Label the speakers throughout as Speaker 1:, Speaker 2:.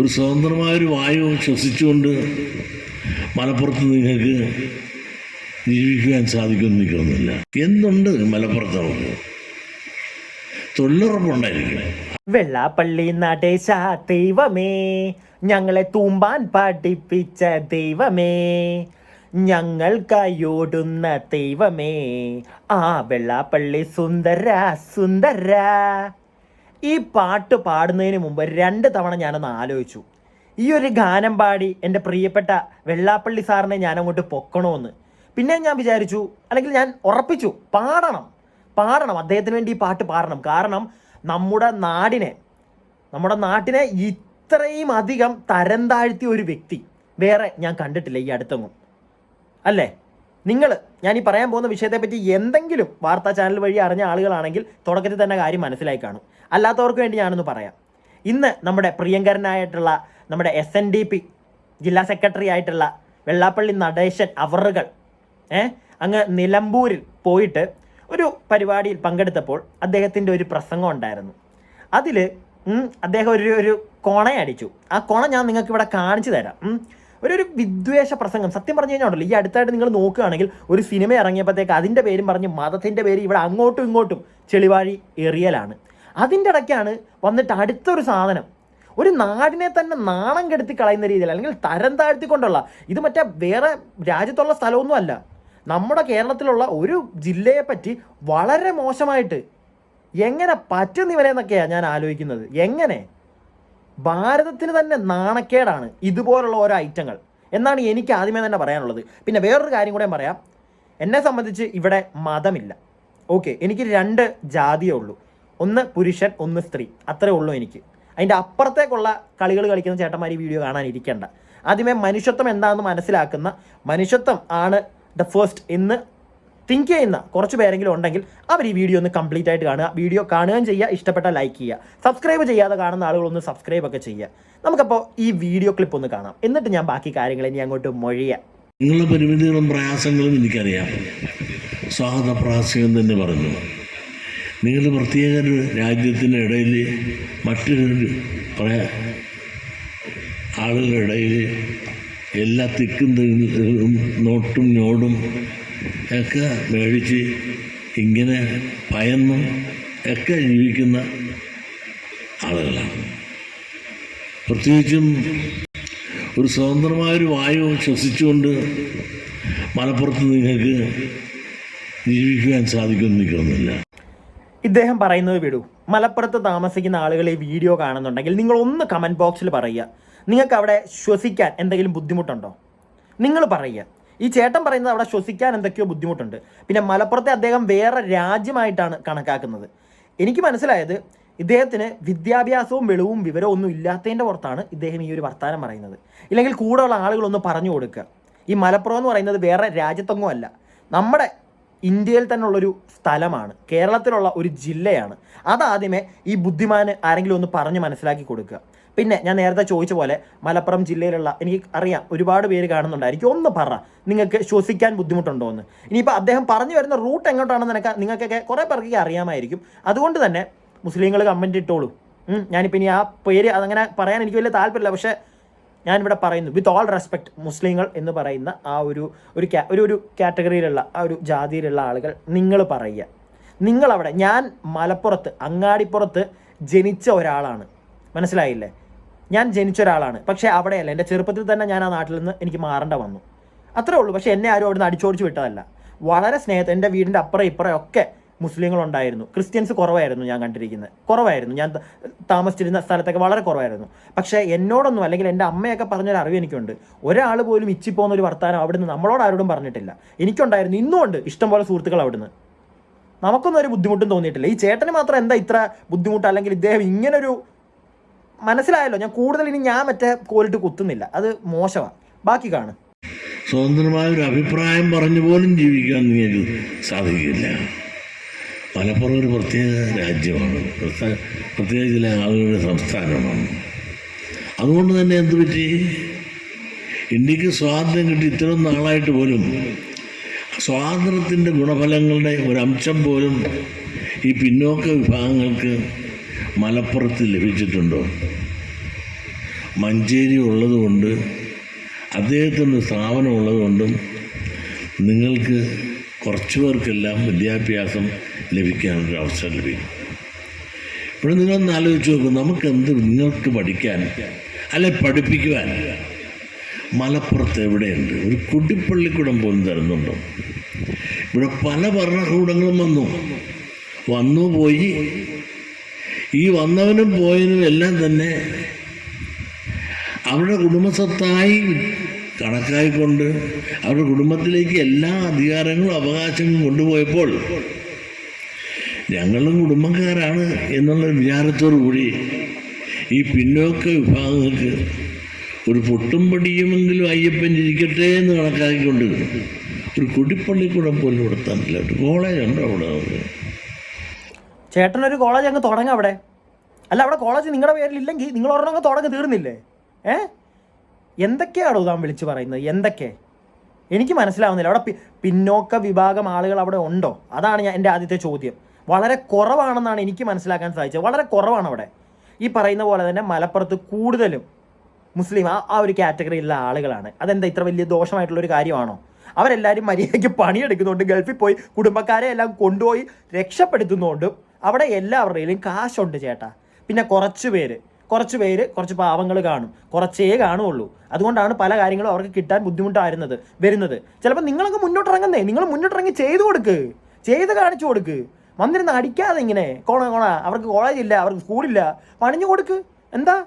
Speaker 1: ഒരു സ്വതന്ത്രമായൊരു വായു ശ്വസിച്ചുകൊണ്ട് മലപ്പുറത്ത് നിങ്ങൾക്ക് ജീവിക്കുവാൻ സാധിക്കുമെന്ന് എനിക്ക് തോന്നുന്നില്ല എന്തുണ്ട് മലപ്പുറത്ത് നമുക്ക് തൊഴിലുറപ്പുണ്ടായിരിക്കും.
Speaker 2: വെള്ളാപ്പള്ളി നടേശ ദൈവമേ ഞങ്ങളെ തൂമ്പാൻ പഠിപ്പിച്ച ദൈവമേ ഞങ്ങൾ കൈയോടുന്ന ദൈവമേ ആ വെള്ളാപ്പള്ളി സുന്ദര സുന്ദര. ഈ പാട്ട് പാടുന്നതിന് മുമ്പ് രണ്ട് തവണ ഞാനൊന്ന് ആലോചിച്ചു. ഈ ഒരു ഗാനം പാടി എന്റെ പ്രിയപ്പെട്ട വെള്ളാപ്പള്ളി സാറിനെ ഞാൻ അങ്ങോട്ട് പൊക്കണമെന്ന് പിന്നെ ഞാൻ വിചാരിച്ചു അല്ലെങ്കിൽ ഞാൻ ഉറപ്പിച്ചു പാടണം. പാടണം അദ്ദേഹത്തിന് വേണ്ടി ഈ പാട്ട് പാടണം. കാരണം നമ്മുടെ നാടിനെ നമ്മുടെ നാട്ടിനെ ഇത്രയും അധികം തരം താഴ്ത്തിയ ഒരു വ്യക്തി വേറെ ഞാൻ കണ്ടിട്ടില്ല ഈ അടുത്തൊന്നും അല്ലേ? നിങ്ങൾ ഞാൻ ഈ പറയാൻ പോകുന്ന വിഷയത്തെപ്പറ്റി എന്തെങ്കിലും വാർത്താ ചാനൽ വഴി അറിഞ്ഞ ആളുകളാണെങ്കിൽ തുടക്കത്തിൽ തന്നെ കാര്യം മനസ്സിലായി കാണും. അല്ലാത്തവർക്ക് വേണ്ടി ഞാനൊന്ന് പറയാം. ഇന്ന് നമ്മുടെ പ്രിയങ്കരനായിട്ടുള്ള നമ്മുടെ എസ് എൻ ഡി പി ജില്ലാ സെക്രട്ടറി ആയിട്ടുള്ള വെള്ളാപ്പള്ളി നടേശൻ അവറുകൾ ഏഹ് അങ്ങ് നിലമ്പൂരിൽ പോയിട്ട് ഒരു പരിപാടിയിൽ പങ്കെടുത്തപ്പോൾ അദ്ദേഹത്തിന്റെ ഒരു പ്രസംഗം ഉണ്ടായിരുന്നു. അതിൽ അദ്ദേഹം ഒരു ഒരു കോണയടിച്ചു. ആ കോണ ഞാൻ നിങ്ങൾക്ക് ഇവിടെ കാണിച്ചു തരാം. ഒരു ഒരു വിദ്വേഷ പ്രസംഗം. സത്യം പറഞ്ഞു കഴിഞ്ഞാൽ ഉണ്ടല്ലോ ഈ അടുത്തായിട്ട് നിങ്ങൾ നോക്കുകയാണെങ്കിൽ ഒരു സിനിമ ഇറങ്ങിയപ്പോഴത്തേക്ക് അതിന്റെ പേരും പറഞ്ഞ് മതത്തിന്റെ പേര് ഇവിടെ അങ്ങോട്ടും ഇങ്ങോട്ടും ചെളിവാഴി എറിയലാണ്. അതിന്റെ ഇടയ്ക്കാണ് വന്നിട്ട് അടുത്തൊരു സാധനം. ഒരു നാടിനെ തന്നെ നാണം കെടുത്തി കളയുന്ന രീതിയിൽ അല്ലെങ്കിൽ തരം താഴ്ത്തിക്കൊണ്ടുള്ള ഇത് മറ്റേ വേറെ രാജ്യത്തുള്ള സ്ഥലമൊന്നും അല്ല. നമ്മുടെ കേരളത്തിലുള്ള ഒരു ജില്ലയെ പറ്റി വളരെ മോശമായിട്ട് എങ്ങനെ പറ്റും ഇവരെന്നൊക്കെയാണ് ഞാൻ ആലോചിക്കുന്നത്. എങ്ങനെ? ഭാരതത്തിന് തന്നെ നാണക്കേടാണ് ഇതുപോലുള്ള ഓരോ ഐറ്റങ്ങൾ. എന്നാണ് എനിക്ക് ആദ്യമേ തന്നെ പറയാനുള്ളത്. പിന്നെ വേറൊരു കാര്യം കൂടെ പറയാം. എന്നെ സംബന്ധിച്ച് ഇവിടെ മതമില്ല. ഓക്കെ എനിക്ക് രണ്ട് ജാതിയേ ഉള്ളൂ. ഒന്ന് പുരുഷൻ ഒന്ന് സ്ത്രീ. അത്രേ ഉള്ളൂ എനിക്ക്. അതിന്റെ അപ്പുറത്തേക്കുള്ള കളികൾ കളിക്കുന്ന ചേട്ടന്മാർ ഈ വീഡിയോ കാണാനിരിക്കേണ്ട ആദ്യമേ മനുഷ്യത്വം എന്താണെന്ന് മനസ്സിലാക്കുന്ന മനുഷ്യത്വം ആണ് ദ ഫസ്റ്റ് എന്ന് തിങ്ക് ചെയ്യുന്ന കുറച്ച് പേരെങ്കിലും ഉണ്ടെങ്കിൽ അവർ ഈ വീഡിയോ ഒന്ന് കംപ്ലീറ്റ് ആയിട്ട് കാണുക. വീഡിയോ കാണുകയും ചെയ്യുക. ഇഷ്ടപ്പെട്ട ലൈക്ക് ചെയ്യുക. സബ്സ്ക്രൈബ് ചെയ്യാതെ കാണുന്ന ആളുകളൊന്ന് സബ്സ്ക്രൈബ് ഒക്കെ ചെയ്യുക. നമുക്കപ്പോൾ ഈ വീഡിയോ ക്ലിപ്പ് ഒന്ന് കാണാം. എന്നിട്ട് ഞാൻ ബാക്കി കാര്യങ്ങൾ ഇനി അങ്ങോട്ട് മൊഴിയാം.
Speaker 1: നിങ്ങളുടെ പരിമിതികളും പ്രയാസങ്ങളും എനിക്കറിയാം. സ്വാഗത പ്രാസികം തന്നെ പറഞ്ഞു. നിങ്ങൾ പ്രത്യേക രാജ്യത്തിന്റെ ഇടയിൽ മറ്റൊരു പറയാ ആളുകളുടെ ഇടയിൽ എല്ലാ തിക്കും നോട്ടും ഞോടും ഒക്കെ മേടിച്ച് ഇങ്ങനെ ഭയന്നും ഒക്കെ ജീവിക്കുന്ന ആളുകളാണ്. പ്രത്യേകിച്ചും ഒരു സ്വതന്ത്രമായൊരു വായു ശ്വസിച്ചുകൊണ്ട് മലപ്പുറത്ത് നിങ്ങൾക്ക് ജീവിക്കുവാൻ സാധിക്കുമെന്ന് എനിക്ക് തോന്നുന്നില്ല.
Speaker 2: ഇദ്ദേഹം പറയുന്നത് വിടൂ. മലപ്പുറത്ത് താമസിക്കുന്ന ആളുകൾ ഈ വീഡിയോ കാണുന്നുണ്ടെങ്കിൽ നിങ്ങൾ ഒന്ന് കമന്റ് ബോക്സിൽ പറയുക. നിങ്ങൾക്ക് അവിടെ ശ്വസിക്കാൻ എന്തെങ്കിലും ബുദ്ധിമുട്ടുണ്ടോ? നിങ്ങൾ പറയുക. ഈ ചേട്ടൻ പറയുന്നത് അവിടെ ശ്വസിക്കാൻ എന്തൊക്കെയോ ബുദ്ധിമുട്ടുണ്ട്. പിന്നെ മലപ്പുറത്തെ അദ്ദേഹം വേറെ രാജ്യമായിട്ടാണ് കണക്കാക്കുന്നത്. എനിക്ക് മനസ്സിലായത് ഇദ്ദേഹത്തിന് വിദ്യാഭ്യാസവും വെളിവും വിവരവും ഒന്നും ഇല്ലാത്തതിന്റെ പുറത്താണ് ഇദ്ദേഹം ഈ ഒരു വർത്തമാനം പറയുന്നത്. ഇല്ലെങ്കിൽ കൂടെയുള്ള ആളുകളൊന്ന് പറഞ്ഞു കൊടുക്കുക. ഈ മലപ്പുറം എന്ന് പറയുന്നത് വേറെ രാജ്യത്തൊന്നും അല്ല. നമ്മുടെ ഇന്ത്യയിൽ തന്നെ തന്നെയുള്ളൊരു സ്ഥലമാണ്. കേരളത്തിലുള്ള ഒരു ജില്ലയാണ്. അതാദ്യമേ ഈ ബുദ്ധിമാന് ആരെങ്കിലും ഒന്ന് പറഞ്ഞ് മനസ്സിലാക്കി കൊടുക്കുക. പിന്നെ ഞാൻ നേരത്തെ ചോദിച്ച പോലെ മലപ്പുറം ജില്ലയിലുള്ള എനിക്ക് അറിയാം ഒരുപാട് പേര് കാണുന്നുണ്ടായിരിക്കും. ഒന്ന് പറ നിങ്ങൾക്ക് ശ്വസിക്കാൻ ബുദ്ധിമുട്ടുണ്ടോ എന്ന്. ഇനിയിപ്പോൾ അദ്ദേഹം പറഞ്ഞു വരുന്ന റൂട്ട് എങ്ങോട്ടാണെന്ന് നിനക്ക് നിങ്ങൾക്കൊക്കെ കുറേ പേർക്ക് അറിയാമായിരിക്കും. അതുകൊണ്ട് തന്നെ മുസ്ലിങ്ങൾ കമന്റ് ഇട്ടോളൂ. ഞാനിപ്പോൾ ഇനി ആ പേര് അതങ്ങനെ പറയാൻ എനിക്ക് വലിയ താല്പര്യമില്ല. പക്ഷേ ഞാനിവിടെ പറയുന്നു വിത്ത് ഓൾ റെസ്പെക്ട് മുസ്ലിങ്ങൾ എന്ന് പറയുന്ന ആ ഒരു ഒരു ഒരു ഒരു കാറ്റഗറിയിലുള്ള ആ ഒരു ജാതിയിലുള്ള ആളുകൾ നിങ്ങൾ പറയുക. നിങ്ങളവിടെ ഞാൻ മലപ്പുറത്ത് അങ്ങാടിപ്പുറത്ത് ജനിച്ച ഒരാളാണ്. മനസ്സിലായില്ലേ? ഞാൻ ജനിച്ച ഒരാളാണ്. പക്ഷേ അവിടെയല്ല. എന്റെ ചെറുപ്പത്തിൽ തന്നെ ഞാൻ ആ നാട്ടിൽ നിന്ന് എനിക്ക് മാറേണ്ട വന്നു. അത്രേ ഉള്ളൂ. പക്ഷേ എന്നെ ആരും അവിടെ അവിടുന്ന് അടിച്ചോടിച്ച് വിട്ടതല്ല. വളരെ സ്നേഹത്തെ എന്റെ വീടിന്റെ അപ്പുറം ഇപ്പുറം ഒക്കെ മുസ്ലിങ്ങളുണ്ടായിരുന്നു. ക്രിസ്ത്യൻസ് കുറവായിരുന്നു ഞാൻ കണ്ടിരിക്കുന്നത്. കുറവായിരുന്നു. ഞാൻ താമസിച്ചിരുന്ന സ്ഥലത്തൊക്കെ വളരെ കുറവായിരുന്നു. പക്ഷേ എന്നോടൊന്നും അല്ലെങ്കിൽ എന്റെ അമ്മയൊക്കെ പറഞ്ഞൊരു അറിവ് എനിക്കുണ്ട്. ഒരാൾ പോലും ഇച്ചിപ്പോകുന്ന ഒരു വർത്താനം അവിടുന്ന് നമ്മളോട് ആരോടും പറഞ്ഞിട്ടില്ല. എനിക്കുണ്ടായിരുന്നു. ഇന്നും ഉണ്ട്. ഇഷ്ടംപോലെ സുഹൃത്തുക്കൾ അവിടുന്ന്. നമുക്കൊന്നും ഒരു ബുദ്ധിമുട്ടും തോന്നിയിട്ടില്ല. ഈ ചേട്ടന് മാത്രം എന്താ ഇത്ര ബുദ്ധിമുട്ട്? അല്ലെങ്കിൽ ഇദ്ദേഹം ഇങ്ങനൊരു മനസ്സിലായല്ലോ ഞാൻ കൂടുതൽ ഇനി ഞാൻ മറ്റേ കോലിട്ട് കുത്തുന്നില്ല. അത് മോശമാണ്. ബാക്കി കാണും.
Speaker 1: സ്വതന്ത്രമായ ഒരു അഭിപ്രായം പറഞ്ഞു പോലും ജീവിക്കാൻ നീ സാധിക്കില്ല. മലപ്പുറം ഒരു പ്രത്യേക രാജ്യമാണ്. പ്രത്യേക ചില ആളുകളുടെ സംസ്ഥാനമാണ്. അതുകൊണ്ട് തന്നെ എന്ത് പറ്റി? ഇന്ത്യയ്ക്ക് സ്വാതന്ത്ര്യം കിട്ടി ഇത്രയും നാളായിട്ട് പോലും സ്വാതന്ത്ര്യത്തിന്റെ ഗുണഫലങ്ങളുടെ ഒരംശം പോലും ഈ പിന്നോക്ക വിഭാഗങ്ങൾക്ക് മലപ്പുറത്ത് ലഭിച്ചിട്ടുണ്ടോ? മഞ്ചേരി ഉള്ളതുകൊണ്ട് അദ്ദേഹത്തിന്റെ സ്ഥാപനം ഉള്ളതുകൊണ്ടും നിങ്ങൾക്ക് കുറച്ച് പേർക്കെല്ലാം വിദ്യാഭ്യാസം ലഭിക്കാനൊരു അവസരം ലഭിക്കും. ഇവിടെ നിങ്ങളൊന്ന് ആലോചിച്ച് നോക്കും നമുക്ക് എന്ത് നിങ്ങൾക്ക് പഠിക്കാൻ അല്ലെ പഠിപ്പിക്കുവാൻ? മലപ്പുറത്ത് എവിടെയുണ്ട്? ഒരു കുടിപ്പള്ളിക്കൂടം പോലും തരുന്നുണ്ടോ? ഇവിടെ പല ഭരണകൂടങ്ങളും വന്നു. വന്നു പോയി ഈ വന്നവനും പോയതിനും എല്ലാം തന്നെ അവരുടെ കുടുംബസ്വത്തായി കണക്കായിക്കൊണ്ട് അവരുടെ കുടുംബത്തിലേക്ക് എല്ലാ അധികാരങ്ങളും അവകാശങ്ങളും കൊണ്ടുപോയപ്പോൾ ഞങ്ങളും കുടുംബക്കാരാണ് എന്നുള്ള വിചാരത്തോടു കൂടി ഈ പിന്നോക്ക വിഭാഗങ്ങൾക്ക് ഒരു പൊട്ടും പടിയുമെങ്കിലും അയ്യപ്പൻ ഇരിക്കട്ടെ എന്ന് കണക്കാക്കിക്കൊണ്ട് ഒരു കുടിപ്പള്ളിക്കൂടെ പോലും കൊടുത്താനില്ല ഒരു കോളേജ് ഉണ്ട് അവിടെ. നമുക്ക്
Speaker 2: ചേട്ടനൊരു കോളേജ് അങ്ങ് തുടങ്ങ അവിടെ. അല്ല അവിടെ കോളേജ് നിങ്ങളുടെ പേരിലില്ലെങ്കിൽ നിങ്ങൾ ഒരെണ്ണം അങ്ങ് തുടങ്ങി തീർന്നില്ലേ? ഏ? എന്തൊക്കെയാണോ താൻ വിളിച്ച് പറയുന്നത്? എന്തൊക്കെ? എനിക്ക് മനസ്സിലാവുന്നില്ല. അവിടെ പിന്നോക്ക വിഭാഗം ആളുകൾ അവിടെ ഉണ്ടോ? അതാണ് ഞാൻ എന്റെ ആദ്യത്തെ ചോദ്യം. വളരെ കുറവാണെന്നാണ് എനിക്ക് മനസ്സിലാക്കാൻ സാധിച്ചത്. വളരെ കുറവാണ് അവിടെ. ഈ പറയുന്ന പോലെ തന്നെ മലപ്പുറത്ത് കൂടുതലും മുസ്ലിം ആ ആ ഒരു കാറ്റഗറിയിലുള്ള ആളുകളാണ്. അതെന്താ ഇത്ര വലിയ ദോഷമായിട്ടുള്ള ഒരു കാര്യമാണോ? അവരെല്ലാവരും മര്യാദയ്ക്ക് പണിയെടുക്കുന്നുണ്ട് ഗൾഫിൽ പോയി കുടുംബക്കാരെ എല്ലാം കൊണ്ടുപോയി രക്ഷപ്പെടുത്തുന്നതുകൊണ്ടും അവിടെ എല്ലാവരുടെയും കാശുണ്ട് ചേട്ടാ. പിന്നെ കുറച്ച് പേര് കുറച്ച് പേര് കുറച്ച് പാവങ്ങൾ കാണും. കുറച്ചേ കാണുള്ളൂ. അതുകൊണ്ടാണ് പല കാര്യങ്ങളും അവർക്ക് കിട്ടാൻ ബുദ്ധിമുട്ടായിരുന്നത് വരുന്നത്. ചിലപ്പോൾ നിങ്ങളൊക്കെ മുന്നോട്ടിറങ്ങുന്നേ നിങ്ങൾ മുന്നോട്ടിറങ്ങി ചെയ്തു കൊടുക്ക് ചെയ്ത് കാണിച്ചു കൊടുക്ക്. വന്നിരുന്ന് അടിക്കാതെ ഇങ്ങനെ കോണ കോണ അവർക്ക് കോളേജ് ഇല്ല അവർക്ക് സ്കൂളില്ല പണിഞ്ഞു കൊടുക്ക്. എന്താ?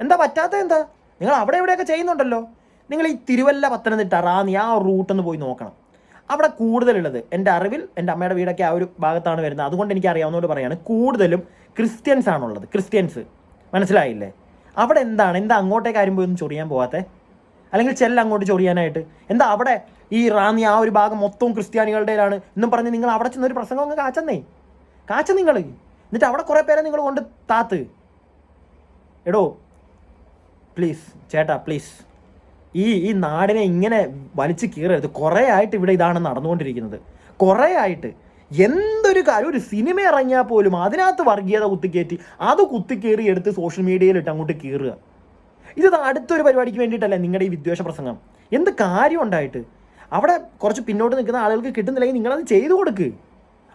Speaker 2: എന്താ പറ്റാത്ത എന്താ? നിങ്ങൾ അവിടെ ഇവിടെയൊക്കെ ചെയ്യുന്നുണ്ടല്ലോ. നിങ്ങൾ ഈ തിരുവല്ല പത്തനംതിട്ട റാന്നി ആ റൂട്ടൊന്ന് പോയി നോക്കണം. അവിടെ കൂടുതലുള്ളത്. എന്റെ അറിവിൽ എന്റെ അമ്മയുടെ വീടൊക്കെ ആ ഒരു ഭാഗത്താണ് വരുന്നത്. അതുകൊണ്ട് എനിക്ക് അറിയാവുന്നതുകൊണ്ട് പറയാണ് കൂടുതലും ക്രിസ്ത്യൻസ് ആണുള്ളത്. ക്രിസ്ത്യൻസ്. മനസ്സിലായില്ലേ? അവിടെ എന്താണ്? എന്താ അങ്ങോട്ടേ കാര്യം പോയി ഒന്നും ചൊറിയാൻ പോവാത്തെ? അല്ലെങ്കിൽ ചെല്ല അങ്ങോട്ട് ചൊറിയാനായിട്ട്? എന്താ അവിടെ ഈ റാന്നി ആ ഒരു ഭാഗം മൊത്തവും ക്രിസ്ത്യാനികളുടേതാണ്? എന്നും പറഞ്ഞ് നിങ്ങൾ അവിടെ ചെന്നൊരു പ്രസംഗം അങ്ങ് കാച്ചന്നേ. കാച്ച നിങ്ങൾ എന്നിട്ട് അവിടെ കുറേ പേരെ നിങ്ങൾ കൊണ്ട് താത്ത്. എടോ പ്ലീസ് ചേട്ടാ പ്ലീസ് ഈ ഈ നാടിനെ ഇങ്ങനെ വലിച്ചു കീറരുത്. കുറേ ആയിട്ട് ഇവിടെ ഇതാണ് നടന്നുകൊണ്ടിരിക്കുന്നത്. കുറേ ആയിട്ട് എന്തൊരു കാര്യം ഒരു സിനിമ ഇറങ്ങിയാൽ പോലും അതിനകത്ത് വർഗീയത കുത്തിക്കയറ്റി അത് കുത്തിക്കേറി എടുത്ത് സോഷ്യൽ മീഡിയയിലിട്ട് അങ്ങോട്ട് കീറുക. ഇത് അടുത്തൊരു പരിപാടിക്ക് വേണ്ടിയിട്ടല്ലേ നിങ്ങളുടെ ഈ വിദ്വേഷ പ്രസംഗം. എന്ത് കാര്യം ഉണ്ടായിട്ട്? അവിടെ കുറച്ച് പിന്നോട്ട് നിൽക്കുന്ന ആളുകൾക്ക് കിട്ടുന്നില്ലെങ്കിൽ നിങ്ങളത് ചെയ്തു കൊടുക്ക്.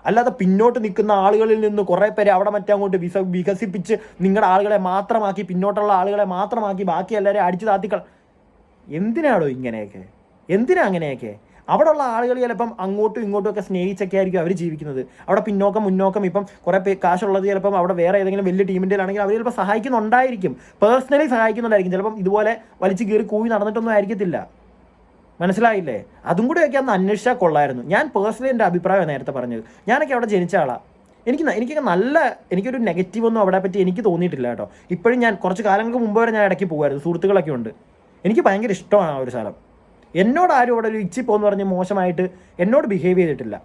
Speaker 2: അല്ലാതെ പിന്നോട്ട് നിൽക്കുന്ന ആളുകളിൽ നിന്ന് കുറേ പേരെ അവിടെ മറ്റേ അങ്ങോട്ട് വിസ വികസിപ്പിച്ച് നിങ്ങളുടെ ആളുകളെ മാത്രമാക്കി പിന്നോട്ടുള്ള ആളുകളെ മാത്രമാക്കി ബാക്കി എല്ലാവരെയും അടിച്ചു താത്തിക്കൾ എന്തിനാണോ ഇങ്ങനെയൊക്കെ? എന്തിനാ അങ്ങനെയൊക്കെ? അവിടെ ഉള്ള ആളുകൾ ചിലപ്പം അങ്ങോട്ടും ഇങ്ങോട്ടും ഒക്കെ സ്നേഹിച്ചൊക്കെ ആയിരിക്കും അവർ ജീവിക്കുന്നത്. അവിടെ പിന്നോക്കം മുന്നോക്കം ഇപ്പം കുറേ കാശുള്ളത് ചിലപ്പം അവിടെ വേറെ ഏതെങ്കിലും വലിയ ടീമിന്റെ ആണെങ്കിൽ അവർ ചിലപ്പോൾ സഹായിക്കുന്നുണ്ടായിരിക്കും. പേഴ്സണലി സഹായിക്കുന്നുണ്ടായിരിക്കും ചിലപ്പം ഇതുപോലെ വലിച്ചു കീറി കൂവി നടന്നിട്ടൊന്നും ആയിരിക്കത്തില്ല. മനസ്സിലായില്ലേ? അതും കൂടി ഒക്കെ അന്ന് അന്വേഷിച്ചാൽ കൊള്ളായിരുന്നു. ഞാൻ പേഴ്സണലി എന്റെ അഭിപ്രായം നേരത്തെ പറഞ്ഞത്. ഞാനൊക്കെ അവിടെ ജനിച്ച ആളാണ് എനിക്ക് എനിക്കൊക്കെ നല്ല എനിക്കൊരു നെഗറ്റീവ് ഒന്നും അവിടെ പറ്റി എനിക്ക് തോന്നിയിട്ടില്ല കേട്ടോ. ഇപ്പോഴും ഞാൻ കുറച്ച് കാലങ്ങൾക്ക് മുമ്പ് വരെ ഞാൻ ഇടയ്ക്ക് പോകുമായിരുന്നു സുഹൃത്തുക്കളൊക്കെ ഉണ്ട്. എനിക്ക് ഭയങ്കര ഇഷ്ടമാണ് ആ ഒരു സ്ഥലം. എന്നോട് ആരും അവിടെ ഒരു ഇച്ചിപ്പോ പോന്ന് പറഞ്ഞ് മോശമായിട്ട് എന്നോട് ബിഹേവ് ചെയ്തിട്ടില്ല.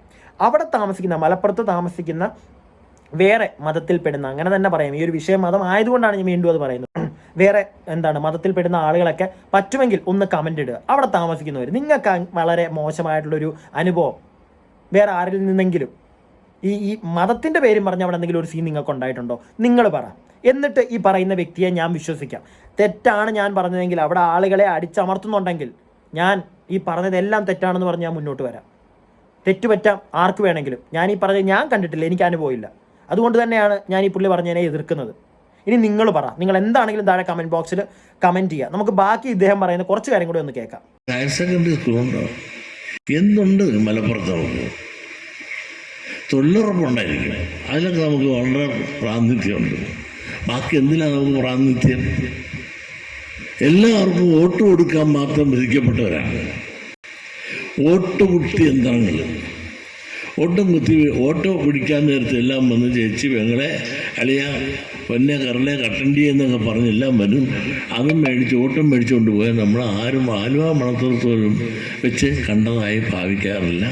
Speaker 2: അവിടെ താമസിക്കുന്ന മലപ്പുറത്ത് താമസിക്കുന്ന വേറെ മതത്തിൽപ്പെടുന്ന അങ്ങനെ തന്നെ പറയാം. ഈ ഒരു വിഷയം മതം ആയതുകൊണ്ടാണ് ഞാൻ വീണ്ടും അത് പറയുന്നത്. വേറെ എന്താണ് മതത്തിൽപ്പെടുന്ന ആളുകളൊക്കെ പറ്റുമെങ്കിൽ ഒന്ന് കമന്റ് ഇടുക. അവിടെ താമസിക്കുന്നവർ നിങ്ങൾക്ക് വളരെ മോശമായിട്ടുള്ളൊരു അനുഭവം. വേറെ ആരിൽ നിന്നെങ്കിലും. ഈ ഈ മതത്തിന്റെ പേരും പറഞ്ഞ് അവിടെ എന്തെങ്കിലും ഒരു സീൻ നിങ്ങൾക്ക് ഉണ്ടായിട്ടുണ്ടോ നിങ്ങൾ പറ. എന്നിട്ട് ഈ പറയുന്ന വ്യക്തിയെ ഞാൻ വിശ്വസിക്കാം. തെറ്റാണ് ഞാൻ പറഞ്ഞതെങ്കിൽ അവിടെ ആളുകളെ അടിച്ചമർത്തുന്നുണ്ടെങ്കിൽ ഞാൻ ഈ പറഞ്ഞതെല്ലാം തെറ്റാണെന്ന് പറഞ്ഞ് ഞാൻ മുന്നോട്ട് വരാം. തെറ്റുപറ്റാം ആർക്ക് വേണമെങ്കിലും. ഞാൻ ഈ പറഞ്ഞത് ഞാൻ കണ്ടിട്ടില്ല എനിക്ക് അനുഭവമില്ല. അതുകൊണ്ട് തന്നെയാണ് ഞാൻ ഈ പുള്ളി പറഞ്ഞതിനെ എതിർക്കുന്നത്. ഇനി നിങ്ങൾ പറ നിങ്ങൾ എന്താണെങ്കിലും താഴെ കമന്റ് ബോക്സിൽ കമന്റ് ചെയ്യുക. നമുക്ക് ബാക്കി ഇദ്ദേഹം പറയുന്ന കുറച്ച് കാര്യം കൂടി ഒന്ന് കേൾക്കാം.
Speaker 1: ഹയർ സെക്കൻഡറി സ്കൂളുണ്ടോ എന്തുണ്ട് മലപ്പുറത്ത് തൊഴിലുറപ്പുണ്ടായിരിക്കണം തൊഴിലുറപ്പുണ്ടായിരിക്കും അതിലൊക്കെ നമുക്ക് വളരെ പ്രാതിനിധ്യമുണ്ട്. ബാക്കി എന്തിനാണ് നമുക്ക് പ്രാതിനിധ്യം എല്ലാവർക്കും വോട്ട് കൊടുക്കാൻ മാത്രം വിധിക്കപ്പെട്ടവരാണ്. വോട്ട് കുത്തി യന്ത്രങ്ങൾ ഓട്ടം കുത്തി ഓട്ടോ പിടിക്കാൻ നേരത്തെ എല്ലാം വന്ന് ചേച്ചി പെങ്ങളെ അളിയ പൊന്നെ കറലെ കട്ടണ്ടി എന്നൊക്കെ പറഞ്ഞ് എല്ലാം വരും. അതും മേടിച്ച് ഓട്ടം മേടിച്ചുകൊണ്ട് പോയാൽ നമ്മൾ ആരും ആലുവ മണത്തോളം വെച്ച് കണ്ടതായി ഭാവിക്കാറില്ല.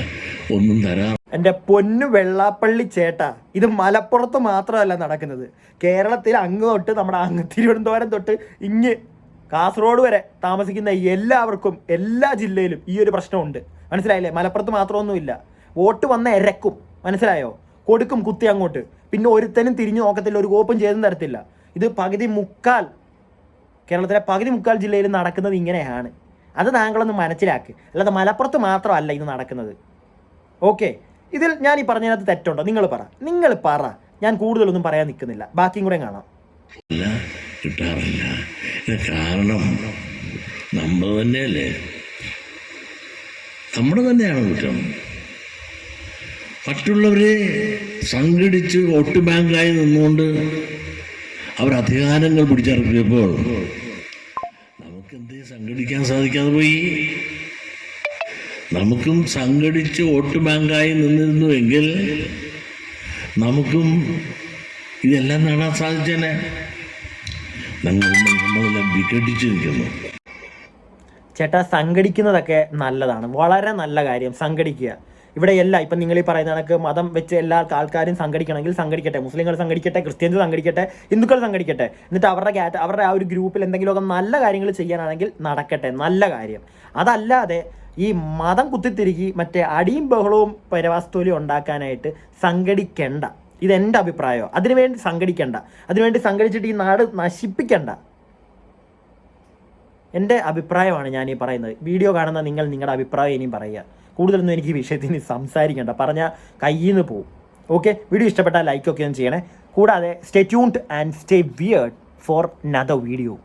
Speaker 1: ഒന്നും തരാ
Speaker 2: എന്റെ പൊന്നു വെള്ളാപ്പള്ളി ചേട്ട. ഇത് മലപ്പുറത്ത് മാത്രമല്ല നടക്കുന്നത്. കേരളത്തിൽ അങ്ങ് തൊട്ട് നമ്മുടെ അങ്ങ് തിരുവനന്തപുരം തൊട്ട് ഇങ്ങ് കാസർഗോഡ് വരെ താമസിക്കുന്ന എല്ലാവർക്കും എല്ലാ ജില്ലയിലും ഈ ഒരു പ്രശ്നമുണ്ട്. മനസ്സിലായില്ലേ? മലപ്പുറത്ത് മാത്രമൊന്നുമില്ല. വോട്ട് വന്ന ഇരക്കും മനസ്സിലായോ? കൊടുക്കും കുത്തി അങ്ങോട്ട്. പിന്നെ ഒരുത്തനും തിരിഞ്ഞു നോക്കത്തില്ല ഒരു കോപ്പും ചെയ്തും തരത്തില്ല. ഇത് പകുതി മുക്കാൽ കേരളത്തിലെ പകുതി മുക്കാൽ ജില്ലയിൽ നടക്കുന്നത് ഇങ്ങനെയാണ്. അത് താങ്കളൊന്ന് മനസ്സിലാക്കി. അല്ലാതെ മലപ്പുറത്ത് മാത്രമല്ല ഇത് നടക്കുന്നത്. ഓക്കെ. ഇതിൽ ഞാൻ ഈ പറഞ്ഞതിനകത്ത് തെറ്റുണ്ടോ? നിങ്ങൾ പറ. നിങ്ങൾ പറ. ഞാൻ കൂടുതലൊന്നും പറയാൻ നിൽക്കുന്നില്ല. ബാക്കിയും കൂടെ കാണാം.
Speaker 1: കാരണം നമ്മൾ തന്നെയല്ലേ? നമ്മുടെ തന്നെയാണ് കുറ്റം. മറ്റുള്ളവരെ സംഘടിച്ച് വോട്ട് ബാങ്കായി നിന്നുകൊണ്ട് അവർ അധികാരങ്ങൾ പിടിച്ചറിയപ്പോൾ നമുക്കെന്തേ സംഘടിക്കാൻ സാധിക്കാതെ പോയി? നമുക്കും സംഘടിച്ച് വോട്ട് ബാങ്കായി നിന്നിരുന്നുവെങ്കിൽ നമുക്കും ഇതെല്ലാം നേടാൻ സാധിച്ചേനെ.
Speaker 2: ചേട്ടാ സംഘടിക്കുന്നതൊക്കെ നല്ലതാണ്. വളരെ നല്ല കാര്യം. സംഘടിക്കുക. ഇവിടെ എല്ലാ ഇപ്പം നിങ്ങൾ ഈ പറയുന്ന കണക്ക് മതം വെച്ച് എല്ലാ ആൾക്കാരും സംഘടിക്കണമെങ്കിൽ സംഘടിക്കട്ടെ. മുസ്ലിങ്ങൾ സംഘടിക്കട്ടെ ക്രിസ്ത്യൻസ് സംഘടിക്കട്ടെ ഹിന്ദുക്കൾ സംഘടിക്കട്ടെ. എന്നിട്ട് അവരുടെ അവരുടെ ആ ഒരു ഗ്രൂപ്പിൽ എന്തെങ്കിലുമൊക്കെ നല്ല കാര്യങ്ങൾ ചെയ്യാനാണെങ്കിൽ നടക്കട്ടെ. നല്ല കാര്യം. അതല്ലാതെ ഈ മതം കുത്തിത്തിരുകി മറ്റേ അടിയും ബഹളവും പരവാസ്തോലിയും ഉണ്ടാക്കാനായിട്ട് സംഘടിക്കണ്ട. ഇതെന്റെ അഭിപ്രായം. അതിനുവേണ്ടി സംഘടിക്കണ്ട. അതിനുവേണ്ടി സംഘടിച്ചിട്ട് ഈ നാട് നശിപ്പിക്കണ്ട. എന്റെ അഭിപ്രായമാണ് ഞാൻ ഈ പറയുന്നത്. വീഡിയോ കാണുന്ന നിങ്ങൾ നിങ്ങളുടെ അഭിപ്രായം ഇനിയും പറയുക. കൂടുതലൊന്നും എനിക്ക് ഈ വിഷയത്തിൽ ഇനി സംസാരിക്കേണ്ട. പറഞ്ഞാൽ കയ്യിൽ നിന്ന് പോവും. ഓക്കെ? വീഡിയോ ഇഷ്ടപ്പെട്ടാൽ ലൈക്കൊക്കെ ഒന്ന് ചെയ്യണേ. കൂടാതെ stay tuned and stay weird for another video